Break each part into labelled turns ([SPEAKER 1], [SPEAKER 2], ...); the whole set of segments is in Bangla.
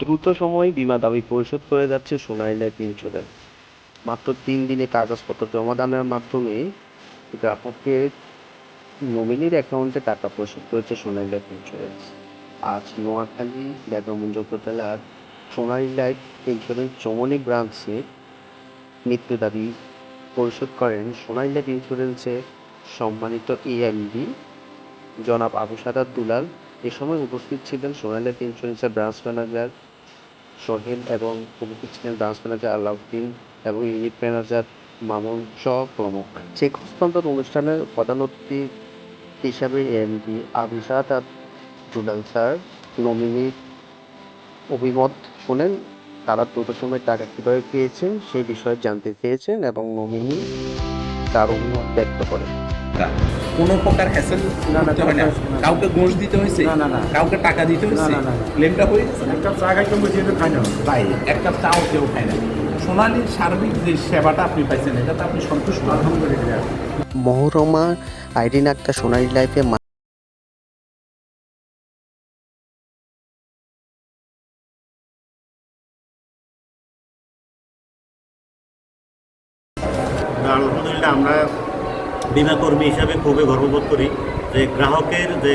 [SPEAKER 1] দ্রুত সময়ে বিমা দাবি পরিশোধ করে যাচ্ছে সোনালী লাইফ ইন্স্যুরেন্স মাত্র তিন দিনে কাগজপত্র জমা দানের মাধ্যমে গ্রাহকের নমিনির অ্যাকাউন্টে টাকা পরিশোধ করেছে সোনালী লাইফ ইন্স্যুরেন্স আজ নোয়াখালী, বেগমগঞ্জ উপজেলার সোনালী লাইফ ইন্স্যুরেন্স চমনি ব্রাঞ্চে মৃত্যু দাবি পরিশোধ করেন সোনালী লাইফ ইন্স্যুরেন্সের সম্মানিত ইএমডি জনাব আবু সাদাত দুলাল। এ সময় উপস্থিত ছিলেন সোনালী লাইফ ইন্স্যুরেন্সের ব্রাঞ্চ ম্যানেজার সোহেল এবং ছিলেন ব্রাঞ্চ ম্যানেজার আলাউদ্দিন এবং ইউনিট ম্যানেজার মামুন সহ প্রমুখ। চেক হস্তান্তর অনুষ্ঠানের প্রধান অতিথি হিসাবে এমডি আবু সাদাত দুলাল স্যার নমিনির অভিমত শোনেন। তারা দ্রুত সময় টাকা কীভাবে পেয়েছেন সেই বিষয়ে জানতে চেয়েছেন এবং নমিনি তার অভিমত ব্যক্ত করেন।
[SPEAKER 2] কোনো প্রকার হ্যাসেল
[SPEAKER 3] না,
[SPEAKER 2] করতে হয় না
[SPEAKER 3] না, না।
[SPEAKER 2] কাউকে ঘুষ দিতে হয়েছে
[SPEAKER 3] না, না, না।
[SPEAKER 2] কাউকে টাকা দিতে হয়েছে
[SPEAKER 3] না, না, না।
[SPEAKER 2] ক্লেমটা হয়ে গেছে
[SPEAKER 3] একটা চা খাইতে বলছি এটা খাই না
[SPEAKER 2] তাই একটা চাও কেউ খায় না সোনালির সার্বিক যে সেবাটা আপনি পাইছেন এটাতে আপনি সন্তুষ্ট
[SPEAKER 3] আলহামদুলিল্লাহ
[SPEAKER 1] মহরমা আইরিন আক্তার সোনালী লাইফে
[SPEAKER 4] আলহামদুলিল্লাহ আমরা বিমা কর্মী হিসাবে খুবই গর্ববোধ করি যে গ্রাহকের যে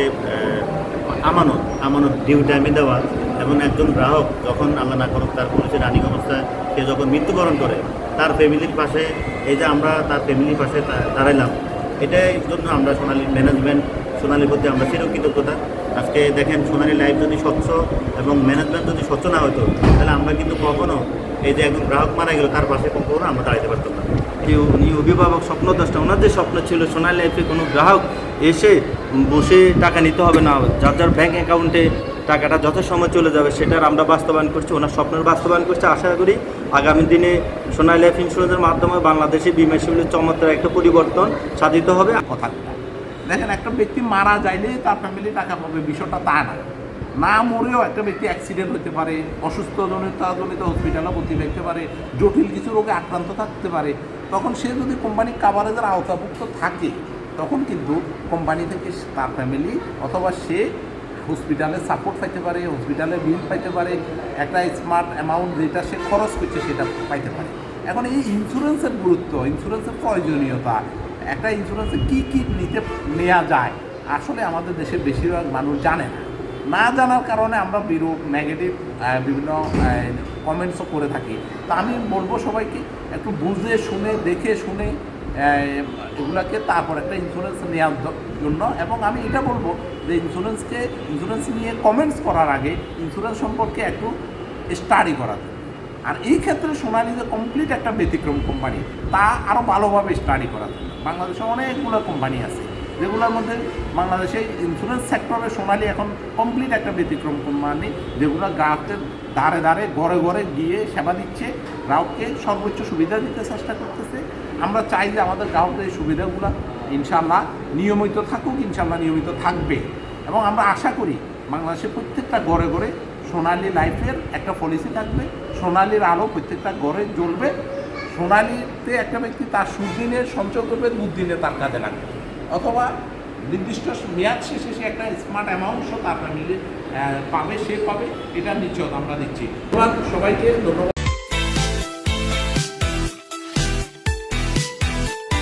[SPEAKER 4] আমানত আমানত ডিউ টাইমে দেওয়া এবং একজন গ্রাহক যখন আল্লাহ না করুক তার পুলিশের রানিং অবস্থায় সে যখন মৃত্যুবরণ করে, তার ফ্যামিলির পাশে, এই যে আমরা তার ফ্যামিলির পাশে দাঁড়াইলাম, এটাই জন্য আমরা সোনালী ম্যানেজমেন্ট সোনালির প্রতি আমরা চিরকৃতজ্ঞতা। আজকে দেখেন সোনালী লাইফ যদি স্বচ্ছ এবং ম্যানেজমেন্ট যদি স্বচ্ছ না হতো, তাহলে আমরা কিন্তু কখনো এই যে একজন গ্রাহক মারা গেল, তার পাশে কখনো আমরা দাঁড়াইতে পারতাম না।
[SPEAKER 5] যে উনি অভিভাবক স্বপ্নদ্রষ্টা ওনাদের স্বপ্ন ছিল, সোনালী লাইফে কোনো গ্রাহক এসে বসে টাকা নিতে হবে না, যার যার ব্যাঙ্ক অ্যাকাউন্টে টাকাটা যত সময় চলে যাবে, সেটার আমরা বাস্তবায়ন করছি, ওনার স্বপ্নের বাস্তবায়ন করছি। আশা করি আগামী দিনে সোনালী লাইফ ইন্স্যুরেন্সের মাধ্যমে বাংলাদেশে বিমা শিবিরের চমৎকার একটা পরিবর্তন সাধিত হবে।
[SPEAKER 2] কথা। দেখেন, একটা ব্যক্তি মারা যাইলে তার ফ্যামিলি টাকা পাবে, বিষয়টা তা না। না মরেও একটা ব্যক্তি অ্যাক্সিডেন্ট হতে পারে অসুস্থ জনিত হসপিটালে ভর্তি থাকতে পারে, জটিল কিছু রোগে আক্রান্ত থাকতে পারে, তখন সে যদি কোম্পানির কাভারেজের আওতাভুক্ত থাকে, তখন কিন্তু কোম্পানি থেকে তার ফ্যামিলি অথবা সে হসপিটালে সাপোর্ট পাইতে পারে হসপিটালে বিল পাইতে পারে, একটা স্মার্ট অ্যামাউন্ট যেটা সে খরচ করছে সেটা পাইতে পারে। এখন এই ইন্স্যুরেন্সের গুরুত্ব ইন্স্যুরেন্সের প্রয়োজনীয়তা, একটা ইন্স্যুরেন্সে কী কী নিতে নেওয়া যায়, আসলে আমাদের দেশের বেশিরভাগ মানুষ জানে না। না জানার কারণে আমরা বিরূপ নেগেটিভ বিভিন্ন কমেন্টসও করে থাকি। তা আমি বলব সবাইকে, একটু বুঝে শুনে, দেখে শুনে এগুলাকে তারপর একটা ইন্স্যুরেন্স নেওয়ার জন্য। এবং আমি এটা বলব যে ইন্স্যুরেন্সকে ইন্স্যুরেন্স নিয়ে কমেন্টস করার আগে ইন্স্যুরেন্স সম্পর্কে একটু স্টাডি করা। আর এই ক্ষেত্রে সোনালী যে কমপ্লিট একটা ব্যতিক্রম কোম্পানি তা আরও ভালোভাবে স্টাডি করা। বাংলাদেশে অনেকগুলো কোম্পানি আছে। যেগুলোর মধ্যে বাংলাদেশে ইন্স্যুরেন্স সেক্টরে সোনালী এখন কমপ্লিট একটা ব্যতিক্রম কোম্পানি যেগুলো গ্রাহকের ধারে ধারে, ঘরে ঘরে গিয়ে সেবা দিচ্ছে, গ্রাহককে সর্বোচ্চ সুবিধা দিতে চেষ্টা করতেছে। আমরা চাই যে আমাদের গ্রাহকদের এই সুবিধাগুলো ইনশাল্লাহ নিয়মিত থাকুক ইনশাল্লাহ নিয়মিত থাকবে। এবং আমরা আশা করি বাংলাদেশের প্রত্যেকটা ঘরে ঘরে সোনালী লাইফের একটা পলিসি থাকবে, সোনালীর আলো প্রত্যেকটা ঘরে জ্বলবে, সোনালীতে একটা ব্যক্তি তার সুদিনে সঞ্চয় করবে দুদিনে তার কাজে লাগবে। অথবা নির্দিষ্ট মেয়াদ শেষে সে একটা স্মার্ট অ্যামাউন্টসও তার ফ্যামিলি পাবে, সে পাবে, এটা নিশ্চয় আমরা দিচ্ছি। সবাইকে ধন্যবাদ।